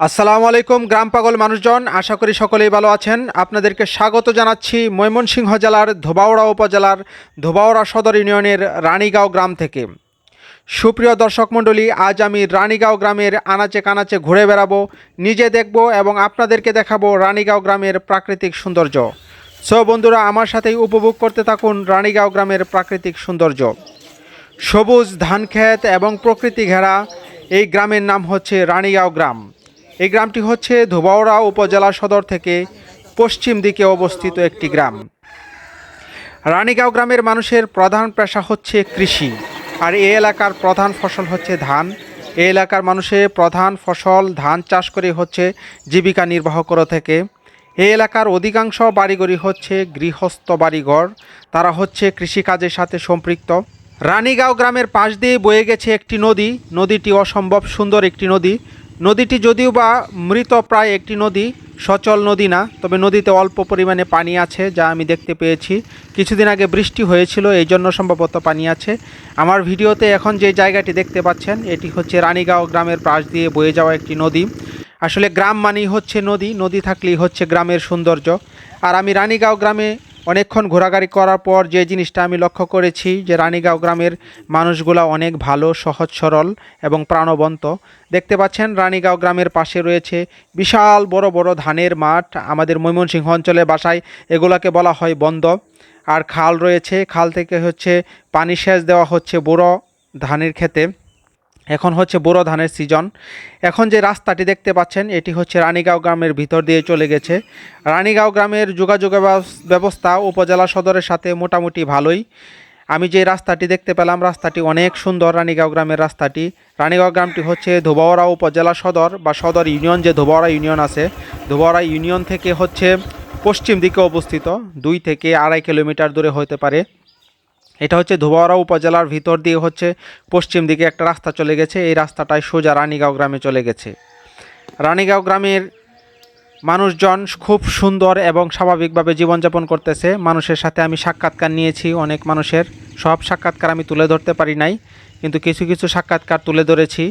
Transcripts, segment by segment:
আসসালামু আলাইকুম, গ্রাম পাগল মানুষজন। আশা করি সকলেই ভালো আছেন। আপনাদেরকে স্বাগত জানাচ্ছি ময়মনসিংহ জেলার ধোবাওড়া উপজেলার ধোবাওড়া সদর ইউনিয়নের রানীগাঁও গ্রাম থেকে। সুপ্রিয় দর্শক মণ্ডলী, আজ আমি রানীগাঁও গ্রামের আনাচে কানাচে ঘুরে বেড়াবো, নিজে দেখব এবং আপনাদেরকে দেখাবো রানীগাঁও গ্রামের প্রাকৃতিক সৌন্দর্য। সো বন্ধুরা, আমার সাথেই উপভোগ করতে থাকুন রানীগাঁও গ্রামের প্রাকৃতিক সৌন্দর্য। সবুজ ধান ক্ষেত এবং প্রকৃতি ঘেরা এই গ্রামের নাম হচ্ছে রানীগাঁও গ্রাম। এই গ্রামটি হচ্ছে ধোবাউড়া উপজেলা সদর থেকে পশ্চিম দিকে অবস্থিত একটি গ্রাম। রানীগাঁও গ্রামের মানুষের প্রধান পেশা হচ্ছে কৃষি, আর এই এলাকার প্রধান ফসল হচ্ছে ধান। এই এলাকার মানুষের প্রধান ফসল ধান চাষ করে হচ্ছে জীবিকা নির্বাহ করে থেকে। এই এলাকার অধিকাংশ বাড়িঘরই হচ্ছে গৃহস্থ বাড়িঘর। তারা হচ্ছে কৃষিকাজের সাথে সম্পৃক্ত। রানীগাঁও গ্রামের পাশ দিয়ে বয়ে গেছে একটি নদী। নদীটি অসম্ভব সুন্দর একটি নদী। নদীটি যদিও বা মৃত প্রায় একটি নদী, সচল নদী না, তবে নদীতে অল্প পরিমাণে পানি আছে যা আমি দেখতে পেয়েছি। কিছুদিন আগে বৃষ্টি হয়েছিল এই জন্য সম্ভবত পানি আছে। আমার ভিডিওতে এখন যে জায়গাটি দেখতে পাচ্ছেন, এটি হচ্ছে রানীগাঁও গ্রামের পাশ দিয়ে বয়ে যাওয়া একটি নদী। আসলে গ্রাম মানেই হচ্ছে নদী নদী থাকলেই হচ্ছে গ্রামের সৌন্দর্য। আর আমি রানীগাঁও গ্রামে অনেকক্ষণ ঘোরাঘুরি করার পর যে জিনিসটা আমি লক্ষ্য করেছি, যে রানীগাঁও গ্রামের মানুষগুলা অনেক ভালো, সহজ, সরল এবং প্রাণবন্ত। দেখতে পাচ্ছেন, রানীগাঁও গ্রামের পাশে রয়েছে বিশাল বড় বড় ধানের মাঠ। আমাদের ময়মনসিংহ অঞ্চলে বাসায় এগুলাকে বলা হয় বন্ধ আর খাল রয়েছে, খাল থেকে হচ্ছে পানি সেচ দেওয়া হচ্ছে বড় ধানের ক্ষেতে। এখন হচ্ছে বোরো ধানের সিজন। এখন যে রাস্তাটি দেখতে পাচ্ছেন, এটি হচ্ছে রানীগাঁও গ্রামের ভিতর দিয়ে চলে গেছে। রানীগাঁও গ্রামের যোগাযোগ ব্যবস্থা উপজেলা সদরের সাথে মোটামুটি ভালোই। আমি যে রাস্তাটি দেখতে পেলাম, রাস্তাটি অনেক সুন্দর রানীগাঁও গ্রামের রাস্তাটি। রানীগাঁও গ্রামটি হচ্ছে ধোবাওড়া উপজেলা সদর বা সদর ইউনিয়ন যে ধোবাওড়া ইউনিয়ন আছে। ধোবাওড়া ইউনিয়ন থেকে হচ্ছে পশ্চিম দিকে অবস্থিত, দুই থেকে আড়াই কিলোমিটার দূরে হতে পারে। এটা হচ্ছে ধোবাওড়া উপজেলার ভিতর দিয়ে হচ্ছে পশ্চিম দিকে একটা রাস্তা চলে গেছে। এই রাস্তাটায় সোজা রানীগাঁও গ্রামে চলে গেছে। রানীগাঁও গ্রামের মানুষজন খুব সুন্দর এবং স্বাভাবিকভাবে জীবনযাপন করতেছে। মানুষের সাথে আমি সাক্ষাৎকার নিয়েছি, অনেক মানুষের। সব সাক্ষাৎকার আমি তুলে ধরতে পারি নাই, কিন্তু কিছু কিছু সাক্ষাৎকার তুলে ধরেছি।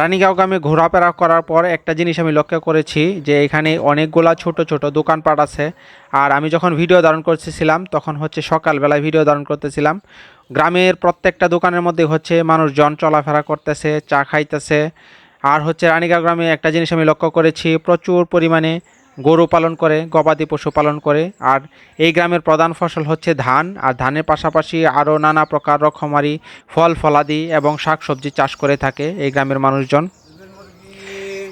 রানীগাঁও গ্রামে ঘোরাফেরা করার পর একটা জিনিস আমি লক্ষ্য করেছি যে এখানে অনেকগুলা ছোট ছোট দোকানপাট আছে। আর আমি যখন ভিডিও ধারণ করতেছিলাম, তখন হচ্ছে সকালবেলায় ভিডিও ধারণ করতেছিলাম। গ্রামের প্রত্যেকটা দোকানের মধ্যে হচ্ছে মানুষজন চলাফেরা করতেছে, চা খাইতেছে। আর হচ্ছে রানীগাঁও গ্রামে একটা জিনিস আমি লক্ষ্য করেছি, প্রচুর পরিমাণে গরু পালন করে, গবাদি পশু পালন করে। আর এই গ্রামের প্রধান ফসল হচ্ছে ধান। আর ধানের পাশাপাশি আরও নানা প্রকার রকমারি ফল, ফলাদি এবং শাকসবজি চাষ করে থাকে এই গ্রামের মানুষজন।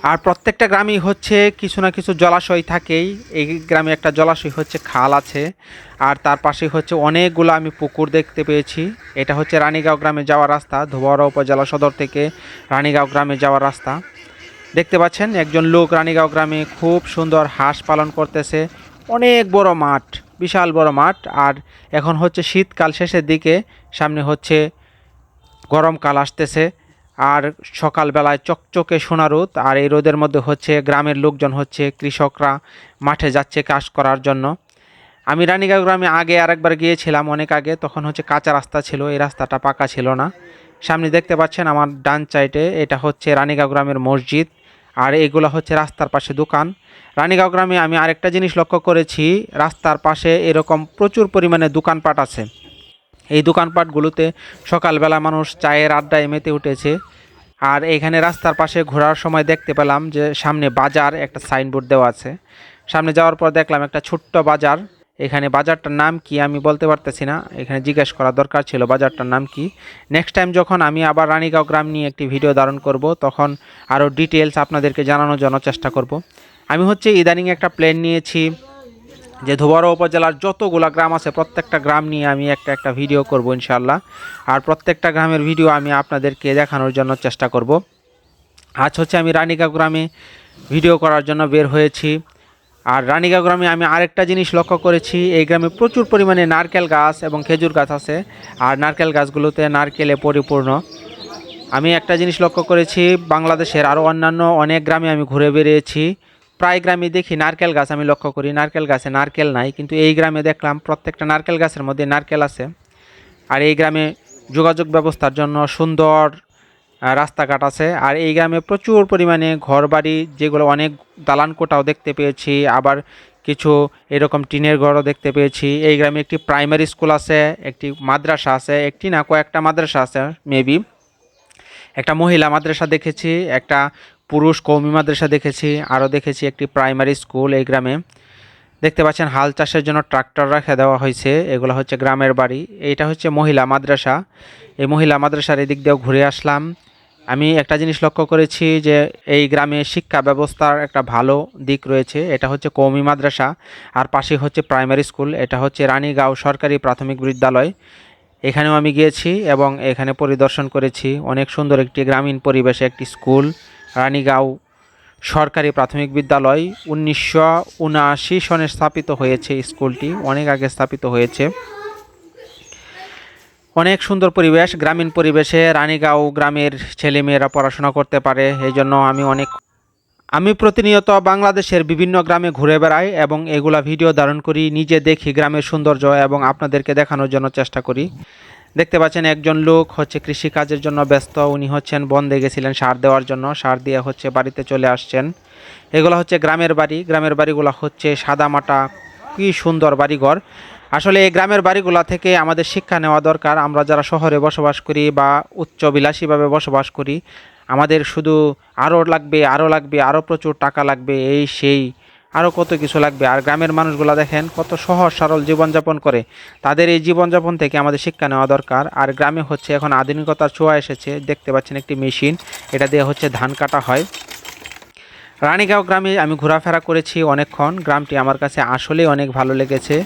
আর প্রত্যেকটা গ্রামেই হচ্ছে কিছু না কিছু জলাশয় থাকেই। এই গ্রামে একটা জলাশয় হচ্ছে খাল আছে। আর তার পাশে হচ্ছে অনেকগুলো আমি পুকুর দেখতে পেয়েছি। এটা হচ্ছে রানীগাঁও গ্রামে যাওয়ার রাস্তা ধোবাড়া উপজেলা সদর থেকে রানীগাঁও গ্রামে যাওয়ার রাস্তা। দেখতে পাচ্ছেন, একজন লোক রানীগাঁও গ্রামে খুব সুন্দর হাঁস পালন করতেছে। অনেক বড় মাঠ, বিশাল বড় মাঠ। আর এখন হচ্ছে শীতকাল শেষের দিকে, সামনে হচ্ছে গরমকাল আসতেছে। আর সকালবেলায় চকচকে সোনা রোদ, আর এই রোদের মধ্যে হচ্ছে গ্রামের লোকজন হচ্ছে কৃষকরা মাঠে যাচ্ছে কাজ করার জন্য। আমি রানীগাঁও গ্রামে আগে আরেকবার গিয়েছিলাম অনেক আগে, তখন হচ্ছে কাঁচা রাস্তা ছিল, এই রাস্তাটা পাকা ছিল না। সামনে দেখতে পাচ্ছেন আমার ডান সাইডে এটা হচ্ছে রানীগাঁও গ্রামের মসজিদ। আর এগুলো হচ্ছে রাস্তার পাশে দোকান। রানীগাঁও গ্রামে আমি আরেকটা জিনিস লক্ষ্য করেছি, রাস্তার পাশে এরকম প্রচুর পরিমাণে দোকানপাট আছে। এই দোকানপাটগুলোতে সকালবেলা মানুষ চায়ের আড্ডায় মেতে উঠেছে। আর এখানে রাস্তার পাশে ঘোরার সময় দেখতে পেলাম যে সামনে বাজার, একটা সাইনবোর্ড দেওয়া আছে। সামনে যাওয়ার পর দেখলাম একটা ছোট্ট বাজার। এখানে বাজারটার নাম কি আমি বলতে পারতেছি না। এখানে জিজ্ঞেস করা দরকার ছিল বাজারটার নাম কি। নেক্সট টাইম যখন আমি আবার রানীগাঁও গ্রাম নিয়ে একটি ভিডিও ধারণ করব, তখন আরও ডিটেলস আপনাদেরকে জানানোর জন্য চেষ্টা করব। আমি হচ্ছে ইদানিং একটা প্ল্যান নিয়েছি যে ধোবাড়া উপজেলার যতগুলা গ্রাম আছে, প্রত্যেকটা গ্রাম নিয়ে আমি একটা একটা ভিডিও করব ইনশাল্লাহ আর প্রত্যেকটা গ্রামের ভিডিও আমি আপনাদেরকে দেখানোর জন্য চেষ্টা করব। আজ হচ্ছে আমি রানীগাঁও গ্রামে ভিডিও করার জন্য বের হয়েছি। আর রানীগাঁও গ্রামে আমি আরেকটা জিনিস লক্ষ্য করেছি, এই গ্রামে প্রচুর পরিমাণে নারকেল গাছ এবং খেজুর গাছ আছে, আর নারকেল গাছগুলোতে নারকেলে পরিপূর্ণ। আমি একটা জিনিস লক্ষ্য করেছি, বাংলাদেশের আরও অন্যান্য অনেক গ্রামে আমি ঘুরে বেরিয়েছি প্রায় গ্রামে দেখি নারকেল গাছ আমি লক্ষ্য করি, নারকেল গাছে নারকেল নাই, কিন্তু এই গ্রামে দেখলাম প্রত্যেকটা নারকেল গাছের মধ্যে নারকেল আছে। আর এই গ্রামে যোগাযোগ ব্যবস্থার জন্য সুন্দর রাস্তাঘাট আছে। আর এই গ্রামে প্রচুর পরিমাণে ঘরবাড়ি, যেগুলো অনেক দালান কোটাও দেখতে পেয়েছি, আবার কিছু এরকম টিনের ঘরও দেখতে পেয়েছি। এই গ্রামে একটি প্রাইমারি স্কুল আছে, একটি মাদ্রাসা আছে, একটি না কয়েকটা মাদ্রাসা আছে, মেবি। একটা মহিলা মাদ্রাসা দেখেছি, একটা পুরুষ কৌমি মাদ্রাসা দেখেছি, আরও দেখেছি একটি প্রাইমারি স্কুল এই গ্রামে। দেখতে পাচ্ছেন, হাল চাষের জন্য ট্রাক্টর রেখে দেওয়া হয়েছে, এগুলো হচ্ছে গ্রামের বাড়ি। এইটা হচ্ছে মহিলা মাদ্রাসা। এই মহিলা মাদ্রাসার এদিক দিয়েও ঘুরে আসলাম। আমি একটা জিনিস লক্ষ্য করেছি যে এই গ্রামে শিক্ষা ব্যবস্থার একটা ভালো দিক রয়েছে। এটা হচ্ছে কৌমি মাদ্রাসা, আর পাশে হচ্ছে প্রাইমারি স্কুল। এটা হচ্ছে রানীগাঁও সরকারি প্রাথমিক বিদ্যালয়। এখানেও আমি গিয়েছি এবং এখানে পরিদর্শন করেছি। অনেক সুন্দর একটি গ্রামীণ পরিবেশে একটি স্কুল, রানীগাঁও সরকারি প্রাথমিক বিদ্যালয়। উনিশশো উনআশি সনে স্থাপিত হয়েছে স্কুলটি। অনেক আগে স্থাপিত হয়েছে। অনেক সুন্দর পরিবেশ, গ্রামীণ পরিবেশে রানীগাঁও গ্রামের ছেলেমেয়েরা পড়াশোনা করতে পারে এই জন্য আমি অনেক আমি প্রতিনিয়ত বাংলাদেশের বিভিন্ন গ্রামে ঘুরে বেড়াই এবং এগুলা ভিডিও ধারণ করি, নিজে দেখি গ্রামের সৌন্দর্য এবং আপনাদেরকে দেখানোর জন্য চেষ্টা করি। দেখতে পাচ্ছেন একজন লোক হচ্ছে কৃষিকাজের জন্য ব্যস্ত, উনি হচ্ছেন বন্ধে গেছিলেন সার দেওয়ার জন্য, সার দিয়ে হচ্ছে বাড়িতে চলে আসছেন। এগুলো হচ্ছে গ্রামের বাড়ি, গ্রামের বাড়িগুলো হচ্ছে সাদামাটা, কি সুন্দর বাড়িঘর। আসলে এই গ্রামের বাড়িগুলো থেকে আমাদের শিক্ষা নেওয়া দরকার। আমরা যারা শহরে বসবাস করি বা উচ্চ বিলাসীভাবে বসবাস করি, আমাদের শুধু আরও লাগবে আরও লাগবে আরও প্রচুর টাকা লাগবে, এই সেই আরও কত কিছু লাগবে। আর গ্রামের মানুষগুলো দেখেন কত সহজ সরল জীবনযাপন করে। তাদের এই জীবনযাপন থেকে আমাদের শিক্ষা নেওয়া দরকার। আর গ্রামে হচ্ছে এখন আধুনিকতার ছোঁয়া এসেছে। দেখতে পাচ্ছেন একটি মেশিন, এটা দিয়ে হচ্ছে ধান কাটা হয়। রানীগাঁও গ্রামে আমি ঘোরাফেরা করেছি অনেকক্ষণ। গ্রামটি আমার কাছে আসলেই অনেক ভালো লেগেছে।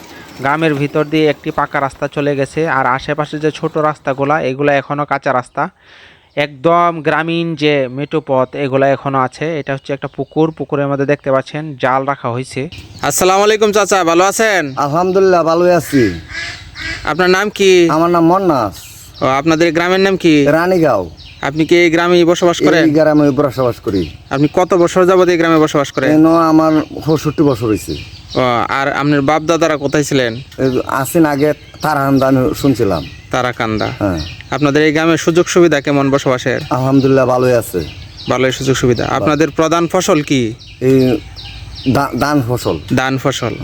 গ্রামের ভিতর দিয়ে একটি পাকা রাস্তা চলে গেছে আর আশেপাশে যে ছোট রাস্তাগুলা এগুলো এখনও কাঁচা রাস্তা। একদম গ্রামীণ যে মেটো পথ এগুলো এখনও আছে। এটা হচ্ছে একটা পুকুর। পুকুরের মধ্যে দেখতে পাচ্ছেন জাল রাখা হয়েছে। আসসালামু আলাইকুম চাচা ভালো আছেন? আলহামদুলিল্লাহ ভালোই আছি। আপনার নাম কি? আমার নাম মন্নাস। ও আপনাদের গ্রামের নাম কি? রানীগাঁও। আপনি কি এই গ্রামে বসবাস করেন? এই গ্রামে বসবাস করি। আপনি কত বছর যাবত এই গ্রামে বসবাস করেন? এন আমার পঁয়ষট্টি বছর হয়েছে আর আপনার বাপ দাদারা কোথায় ছিলেন? আসিন আগে তার হামদা শুনছিলাম। তারাকান্দা। হ্যাঁ। আপনাদের এই গ্রামের সুযোগ সুবিধা কেমন বসবাসের? আলহামদুলিল্লাহ ভালোই আছে। ভালোই সুযোগ সুবিধা। আপনাদের প্রধান ফসল কি? এই ধান ফসল। ধান ফসল।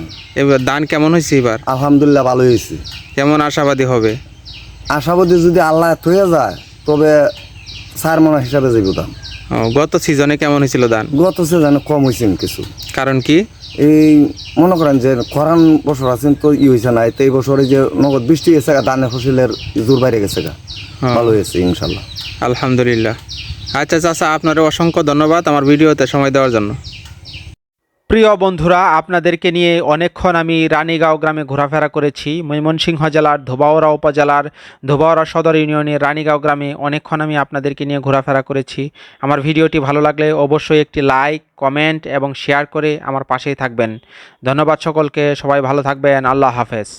এবার ধান কেমন হয়েছে এবার? আলহামদুলিল্লাহ ভালোই হয়েছে কেমন আশাবাদী হবে? আশাবাদী যদি আল্লাহ থয়ে যায় তবে চার মনা হিসাবে যাইব দাম গত সিজনে কেমন হয়েছিল ধান? গত সিজনে কম হয়েছে কিছু। কারণ কি? এই মনে করেন যে খরান বছর আছেন তো ই হয়েছে না। এই বছরে যে নগদ বৃষ্টি গেছে ধানের ফসলের জোর বাইরে গেছে গা। ভালো হয়েছে ইনশাল্লাহ। আলহামদুলিল্লাহ। আচ্ছা চাচা আপনার অসংখ্য ধন্যবাদ আমার ভিডিওতে সময় দেওয়ার জন্য। প্রিয় বন্ধুরা, আপনাদেরকে নিয়ে অনেকক্ষণ আমি রানীগাঁও গ্রামে ঘোরাফেরা করেছি। ময়মনসিংহ জেলার ধোবাওরা উপজেলার ধোবাওরা সদর ইউনিয়নের রানীগাঁও গ্রামে অনেকক্ষণ আমি আপনাদেরকে নিয়ে ঘোরাফেরা করেছি। আমার ভিডিওটি ভালো লাগলে অবশ্যই একটি লাইক, কমেন্ট এবং শেয়ার করে আমার পাশেই থাকবেন। ধন্যবাদ সকলকে, সবাই ভালো থাকবেন, আল্লাহ হাফেজ।